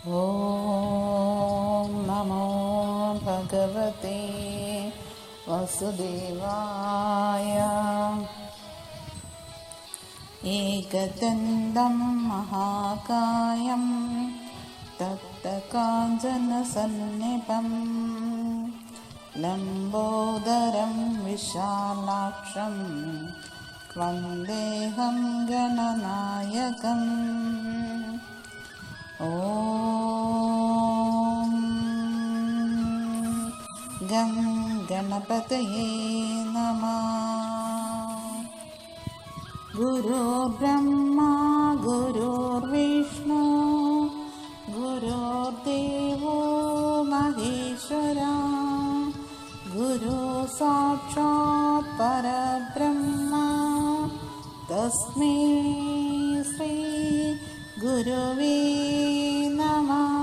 ॐ नमो भगवते वसुदेवाय। एकदन्तं महाकायं तप्तकाञ्चनसन्निभं लम्बोदरं विशालाक्षं वन्देहं गणनायकम् ॐ गं गणपतये नमः गुरुर्ब्रह्मा गुरुर्विष्णु गुरुर्देवो महेश्वरा गुरु साक्षात् परब्रह्मा। तस्मै गुरुवे नमः।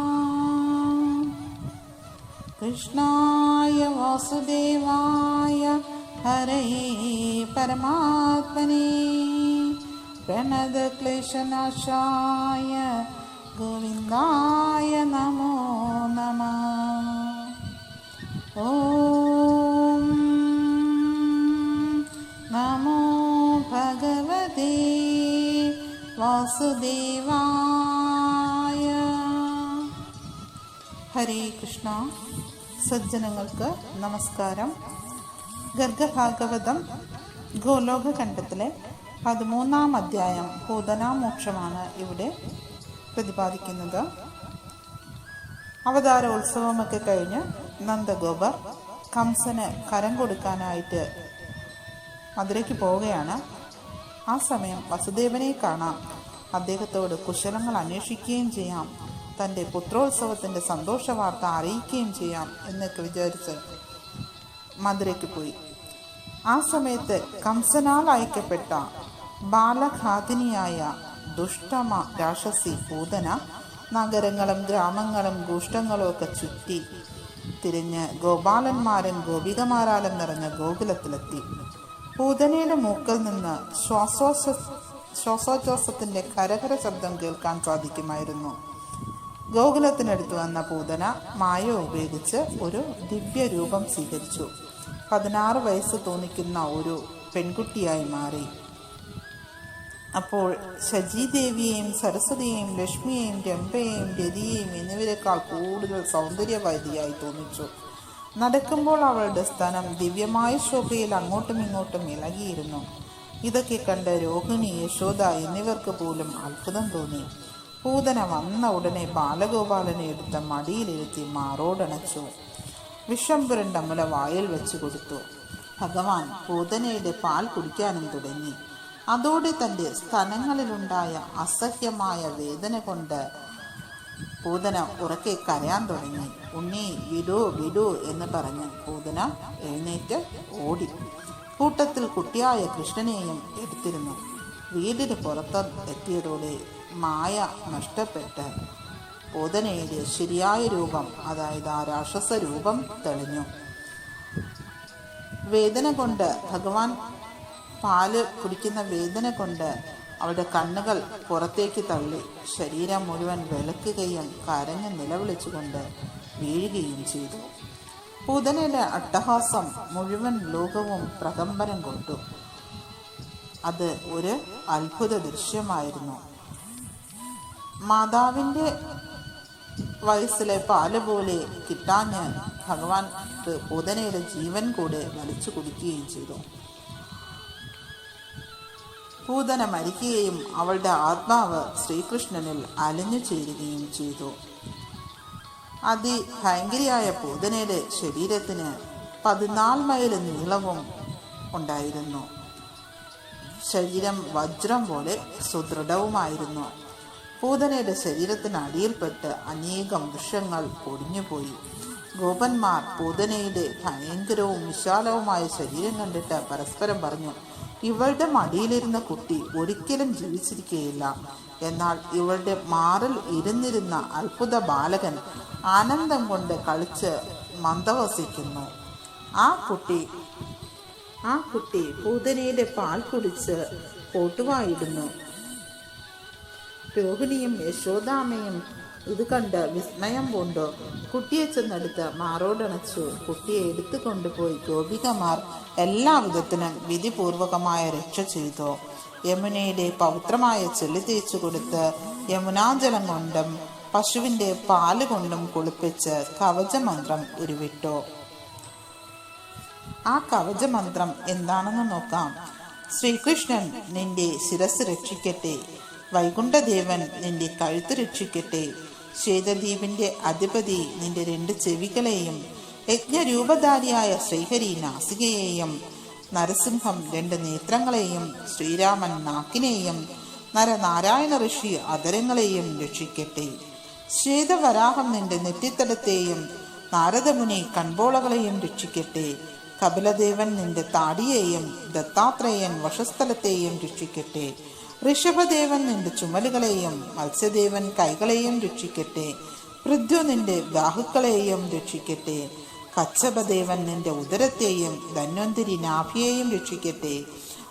कृष्णाय वासुदेवाय हरये परमात्मने। प्रणदक्लेशनाशाय गोविन्दाय नमो नमः വാസുദേവായ. ഹരേ കൃഷ്ണ. സജ്ജനങ്ങൾക്ക് നമസ്കാരം. ഗർഗഭാഗവതം ഗോലോകഖണ്ഡത്തിലെ പതിമൂന്നാം അധ്യായം ഭൂതനാമോക്ഷമാണ് ഇവിടെ പ്രതിപാദിക്കുന്നത്. അവതാര ഉത്സവമൊക്കെ കഴിഞ്ഞ് നന്ദഗോപർ കംസന് കരം കൊടുക്കാനായിട്ട് മധുരയ്ക്ക് പോവുകയാണ്. ആ സമയം വസുദേവനെ കാണാം. അദ്ദേഹത്തോട് കുശലങ്ങൾ അന്വേഷിക്കുകയും ചെയ്യാം. തന്റെ പുത്രോത്സവത്തിന്റെ സന്തോഷ വാർത്ത അറിയിക്കുകയും ചെയ്യാം എന്നൊക്കെ വിചാരിച്ച് മധുരയ്ക്ക് പോയി. ആ സമയത്ത് കംസനാൽ അയക്കപ്പെട്ട ബാലഘാതിനിയായ ദുഷ്ടമ രാക്ഷസി പൂതന നഗരങ്ങളും ഗ്രാമങ്ങളും ഗൂഷ്ടങ്ങളും ഒക്കെ ചുറ്റി തിരിഞ്ഞ് ഗോപാലന്മാരും ഗോപികമാരാലും നിറഞ്ഞ ഗോകുലത്തിലെത്തി. പൂതനയുടെ മൂക്കിൽ നിന്ന് ശ്വാസോശ ശ്വാസോച്ഛ്വാസത്തിന്റെ കരകര ശബ്ദം കേൾക്കാൻ സാധിക്കുമായിരുന്നു. ഗോകുലത്തിനടുത്ത് വന്ന പൂതന മായ ഉപയോഗിച്ച് ഒരു ദിവ്യ രൂപം സ്വീകരിച്ചു. പതിനാറ് വയസ്സ് തോന്നിക്കുന്ന ഒരു പെൺകുട്ടിയായി മാറി. അപ്പോൾ ശജീദേവിയെയും സരസ്വതിയെയും ലക്ഷ്മിയെയും രംഭയെയും രതിയെയും എന്നിവരെക്കാൾ കൂടുതൽ സൗന്ദര്യവതിയായി തോന്നിച്ചു. നടക്കുമ്പോൾ അവളുടെ സ്ഥാനം ദിവ്യമായ ശോഭയിൽ അങ്ങോട്ടും ഇങ്ങോട്ടും ഇളകിയിരുന്നു. ഇതൊക്കെ കണ്ട് രോഹിണി യശോദ എന്നിവർക്ക് പോലും അത്ഭുതം തോന്നി. പൂതന വന്ന ഉടനെ ബാലഗോപാലനെ എടുത്ത മടിയിലിരുത്തി മാറോടണച്ചു. വിഷം പുരണ്ട മുല വായിൽ വെച്ചു കൊടുത്തു. ഭഗവാൻ പൂതനയുടെ പാൽ കുടിക്കാനും തുടങ്ങി. അതോടെ തന്റെ സ്ഥലങ്ങളിലുണ്ടായ അസഹ്യമായ വേദന കൊണ്ട് പൂതന ഉറക്കെ കരയാൻ തുടങ്ങി. ഉണ്ണി വിടൂ വിടൂ എന്ന് പറഞ്ഞ് പൂതന എഴുന്നേറ്റ് ഓടി. കൂട്ടത്തിൽ കുട്ടിയായ കൃഷ്ണനെയും എടുത്തിരുന്നു. വീടിന് പുറത്ത് എത്തിയതോടെ മായ നഷ്ടപ്പെട്ട്. പൂതനയുടെ ശരിയായ രൂപം അതായത് ആ രാക്ഷസ രൂപം തെളിഞ്ഞു. വേദന കൊണ്ട് ഭഗവാൻ പാൽ കുടിക്കുന്ന വേദന കൊണ്ട് അവളുടെ കണ്ണുകൾ പുറത്തേക്ക് തള്ളി ശരീരം മുഴുവൻ വിളക്കുകയും കരഞ്ഞ് നിലവിളിച്ചുകൊണ്ട് വീഴുകയും ചെയ്തു. പൂതനയുടെ അട്ടഹാസം മുഴുവൻ ലോകവും പ്രകമ്പനം കൊണ്ടു. അത് ഒരു അത്ഭുത ദൃശ്യമായിരുന്നു. മാതാവിന്റെ വയസ്സിലെ പാൽ പോലെ കിട്ടാഞ്ഞ് ഭഗവാൻ പുതനയുടെ ജീവൻ കൂടെ വലിച്ചു കുടിക്കുകയും ചെയ്തു. പൂതന മരിക്കുകയും അവളുടെ ആത്മാവ് ശ്രീകൃഷ്ണനിൽ അലിഞ്ഞു ചേരുകയും ചെയ്തു. അതിഭയങ്കരിയായ പൂതനയുടെ ശരീരത്തിന് പതിനാല് മൈൽ നീളവും ഉണ്ടായിരുന്നു. ശരീരം വജ്രം പോലെ സുദൃഢവുമായിരുന്നു. പൂതനയുടെ ശരീരത്തിന് അടിയിൽപ്പെട്ട് അനേകം വൃക്ഷങ്ങൾ പൊടിഞ്ഞുപോയി. ഗോപന്മാർ പൂതനയുടെ ഭയങ്കരവും വിശാലവുമായ ശരീരം കണ്ടിട്ട് പരസ്പരം പറഞ്ഞു ഇവളുടെ മടിയിലിരുന്ന കുട്ടി ഒരിക്കലും ജീവിച്ചിരിക്കുകയില്ല എന്നാൽ ഇവളുടെ മാറിൽ ഇരുന്നിരുന്ന അത്ഭുത ബാലകൻ ആനന്ദം കൊണ്ട് കളിച്ച് മന്ദവസിക്കുന്നു ആ കുട്ടി ആ കുട്ടി പൂതനയുടെ പാൽ കുടിച്ച് പോട്ടുവായിടുന്നു രോഹിണിയും യശോദാമയും ഇത് കണ്ട് വിസ്മയം പൂണ്ടു. കുട്ടിയെ ചെന്നെടുത്ത് മാറോടണച്ചു കുട്ടിയെ എടുത്തു കൊണ്ടുപോയി ഗോപികമാർ എല്ലാവിധത്തിനും വിധിപൂർവകമായ രക്ഷ ചെയ്തു. യമുനയുടെ പവിത്രമായ ചെളി തേച്ചു കൊടുത്ത് യമുനാജലം കൊണ്ടും പശുവിന്റെ പാൽ കൊണ്ടും കുളിപ്പിച്ച് കവചമന്ത്രം ഉരുവിട്ടു. ആ കവചമന്ത്രം എന്താണെന്ന് നോക്കാം. ശ്രീകൃഷ്ണൻ നിന്റെ ശിരസ് രക്ഷിക്കട്ടെ. വൈകുണ്ഠദേവൻ നിന്റെ കഴുത്ത് രക്ഷിക്കട്ടെ. ശ്വേതദ്വീപിന്റെ അധിപതി നിന്റെ രണ്ട് ചെവികളെയും യജ്ഞരൂപധാരിയായ ശ്രീഹരി നാസികയെയും നരസിംഹം രണ്ട് നേത്രങ്ങളെയും ശ്രീരാമൻ നാക്കിനെയും നരനാരായണ ഋഷി അതരങ്ങളെയും രക്ഷിക്കട്ടെ. ശ്വേതവരാഹം നിന്റെ നെറ്റിത്തടത്തെയും നാരദമുനി കൺപോളകളെയും രക്ഷിക്കട്ടെ. കപിലദേവൻ നിന്റെ താടിയെയും ദത്താത്രേയൻ വശസ്ഥലത്തെയും രക്ഷിക്കട്ടെ. ഋഷഭദേവൻ നിന്റെ ചുമലുകളെയും മത്സ്യദേവൻ കൈകളെയും രക്ഷിക്കട്ടെ. പൃഥ്വി നിന്റെ ബാഹുക്കളെയും രക്ഷിക്കട്ടെ. കച്ചപദേവൻ നിന്റെ ഉദരത്തെയും ധന്വന്തിരി നാഭിയെയും രക്ഷിക്കട്ടെ.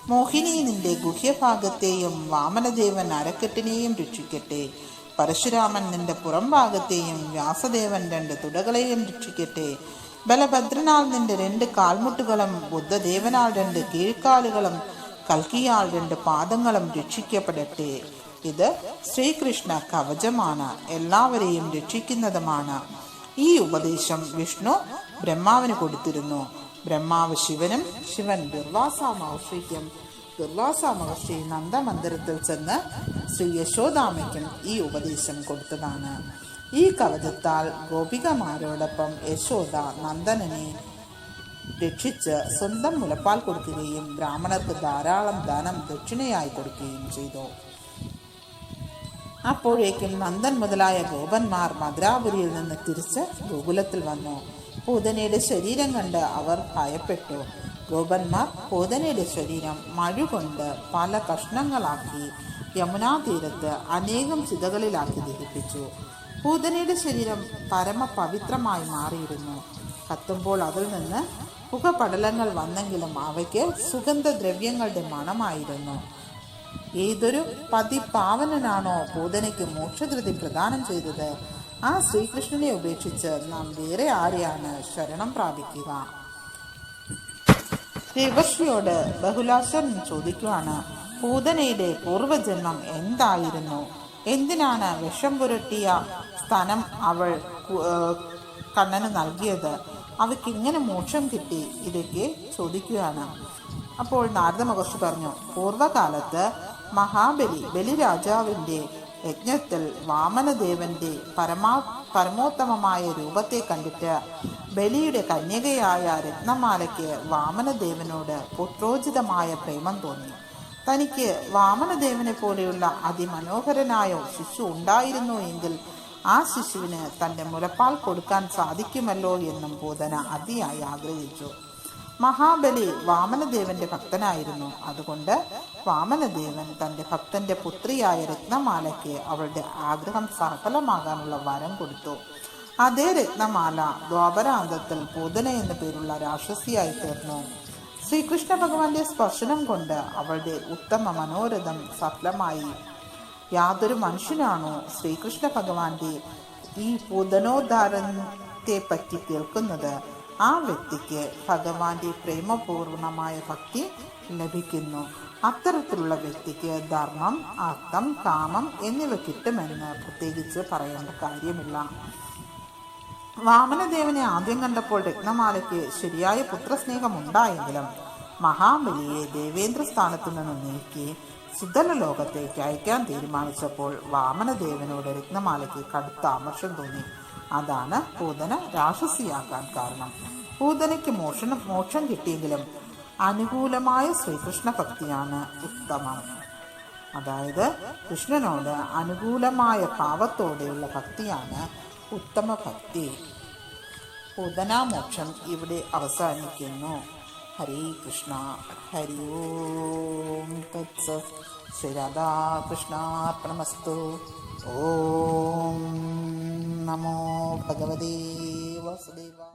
മോഹിനി നിന്റെ ഗുഹ്യഭാഗത്തെയും വാമനദേവൻ അരക്കെട്ടിനെയും രക്ഷിക്കട്ടെ. പരശുരാമൻ നിന്റെ പുറം ഭാഗത്തെയും വ്യാസദേവൻ രണ്ട് തുടകളെയും രക്ഷിക്കട്ടെ. ബലഭദ്രനാൽ നിന്റെ രണ്ട് കാൽമുട്ടുകളും ബുദ്ധദേവനാൽ രണ്ട് കീഴ്ക്കാലുകളും കൽക്കിയാൽ രണ്ട് പാദങ്ങളും രക്ഷിക്കപ്പെടട്ടെ. ഇത് ശ്രീകൃഷ്ണ കവചമാണ്. എല്ലാവരെയും രക്ഷിക്കുന്നതുമാണ്. ഈ ഉപദേശം വിഷ്ണു ബ്രഹ്മാവിന് കൊടുത്തിരുന്നു. ബ്രഹ്മാവ് ശിവനും ശിവൻ ദുർവാസ മഹർഷിക്കും. ദുർവാസ മഹർഷി നന്ദമന്ദിരത്തിൽ ചെന്ന് ശ്രീ യശോദാമയ്ക്കും ഈ ഉപദേശം കൊടുത്തതാണ്. ഈ കവചത്താൽ ഗോപികമാരോടൊപ്പം യശോദ നന്ദനനെ രക്ഷിച്ച് സ്വന്തം മുലപ്പാൽ കൊടുക്കുകയും ബ്രാഹ്മണർക്ക് ധാരാളം ധനം ദക്ഷിണയായി കൊടുക്കുകയും ചെയ്തു. അപ്പോഴേക്കും നന്ദൻ മുതലായ ഗോപന്മാർ മധുരാപുരിയിൽ നിന്ന് തിരിച്ച് ഗോകുലത്തിൽ വന്നു. പൂതനയുടെ ശരീരം കണ്ട് അവർ ഭയപ്പെട്ടു. ഗോപന്മാർ പൂതനയുടെ ശരീരം മഴ കൊണ്ട് പല കഷ്ണങ്ങളാക്കി യമുനാ തീരത്ത് അനേകം ചിതകളിലാക്കി ദഹിപ്പിച്ചു. പൂതനയുടെ ശരീരം പരമപവിത്രമായി മാറിയിരുന്നു. കത്തുമ്പോൾ അതിൽ നിന്ന് പുകപടലങ്ങൾ വന്നെങ്കിലും അവയ്ക്ക് സുഗന്ധദ്രവ്യങ്ങളുടെ മണമായിരുന്നു. ഏതൊരു പതിപാവനനാണോ പൂതനയ്ക്ക് മോക്ഷകൃതി പ്രദാനം ചെയ്തത്. ആ ശ്രീകൃഷ്ണനെ ഉപേക്ഷിച്ച് നാം വേറെ ആരെയാണ് ശരണം പ്രാപിക്കുക? ദേവശ്രിയോട് ബഹുലാശൻ ചോദിക്കുവാണ് പൂതനയുടെ പൂർവജന്മം എന്തായിരുന്നു? എന്തിനാണ് വിഷം പുരട്ടിയ സ്ഥലം അവൾ കണ്ണന് നൽകിയത്? അവയ്ക്ക് ഇങ്ങനെ മോക്ഷം കിട്ടി ഇതൊക്കെ ചോദിക്കുകയാണ്. അപ്പോൾ നാരദ മഹർഷി പറഞ്ഞു പൂർവകാലത്ത് മഹാബലി ബലിരാജാവിന്റെ യജ്ഞത്തിൽ വാമനദേവന്റെ പരമാ പരമോത്തമമായ രൂപത്തെ കണ്ടിട്ട് ബലിയുടെ കന്യകയായ രത്നമാലയ്ക്ക് വാമനദേവനോട് പുത്രോചിതമായ പ്രേമം തോന്നി. തനിക്ക് വാമനദേവനെ പോലെയുള്ള അതിമനോഹരനായ ശിശു ഉണ്ടായിരുന്നു എങ്കിൽ ആ ശിശുവിന് തന്റെ മുലപ്പാൽ കൊടുക്കാൻ സാധിക്കുമല്ലോ എന്നും ബോധന അതിയായി ആഗ്രഹിച്ചു. മഹാബലി വാമനദേവന്റെ ഭക്തനായിരുന്നു. അതുകൊണ്ട് വാമനദേവൻ തന്റെ ഭക്തന്റെ പുത്രിയായ രത്നമാലയ്ക്ക് അവളുടെ ആഗ്രഹം സഫലമാകാനുള്ള വരം കൊടുത്തു. അതേ രത്നമാല ദ്വാപരാന്തത്തിൽ പൂതന എന്ന പേരുള്ള രാക്ഷസിയായി തീർന്നു. ശ്രീകൃഷ്ണ ഭഗവാന്റെ സ്പർശനം കൊണ്ട് അവളുടെ ഉത്തമ മനോരഥം സഫലമായി യാതൊരു മനുഷ്യനാണോ ശ്രീകൃഷ്ണ ഭഗവാന്റെ ഈ പൂതനോദ്ധാരണത്തെ പറ്റി കേൾക്കുന്നത്? ആ വ്യക്തിക്ക് ഭഗവാന്റെ പ്രേമപൂർണമായ ഭക്തി ലഭിക്കുന്നു. അത്തരത്തിലുള്ള വ്യക്തിക്ക് ധർമ്മം അർത്ഥം കാമം എന്നിവ കിട്ടുമെന്ന് പ്രത്യേകിച്ച് പറയേണ്ട കാര്യമില്ല. വാമനദേവനെ ആദ്യം കണ്ടപ്പോൾ രത്നമാലയ്ക്ക് ശരിയായ പുത്രസ്നേഹം ഉണ്ടായെങ്കിലും മഹാബലിയെ ദേവേന്ദ്ര സ്ഥാനത്തു നിന്ന് നീക്കി സുതല ലോകത്തേക്ക് അയക്കാൻ തീരുമാനിച്ചപ്പോൾ വാമനദേവനോട് രത്നമാലയ്ക്ക് കടുത്ത ആമർഷം തോന്നി. അതാണ് പൂതന രാക്ഷസിയാക്കാൻ കാരണം. പൂതനയ്ക്ക് മോഷണം മോക്ഷം കിട്ടിയെങ്കിലും അനുകൂലമായ ശ്രീകൃഷ്ണ ഭക്തിയാണ് ഉത്തമം. അതായത് കൃഷ്ണനോട് അനുകൂലമായ ഭാവത്തോടെയുള്ള ഭക്തിയാണ് ഉത്തമ ഭക്തി. പൂതനാമോക്ഷം ഇവിടെ അവസാനിക്കുന്നു. हरे हरिकृष्ण हरि ओं तत्स। श्रीराधाकृष्णार्पणमस्तु ॐ नमो भगवदेव वासुदेवा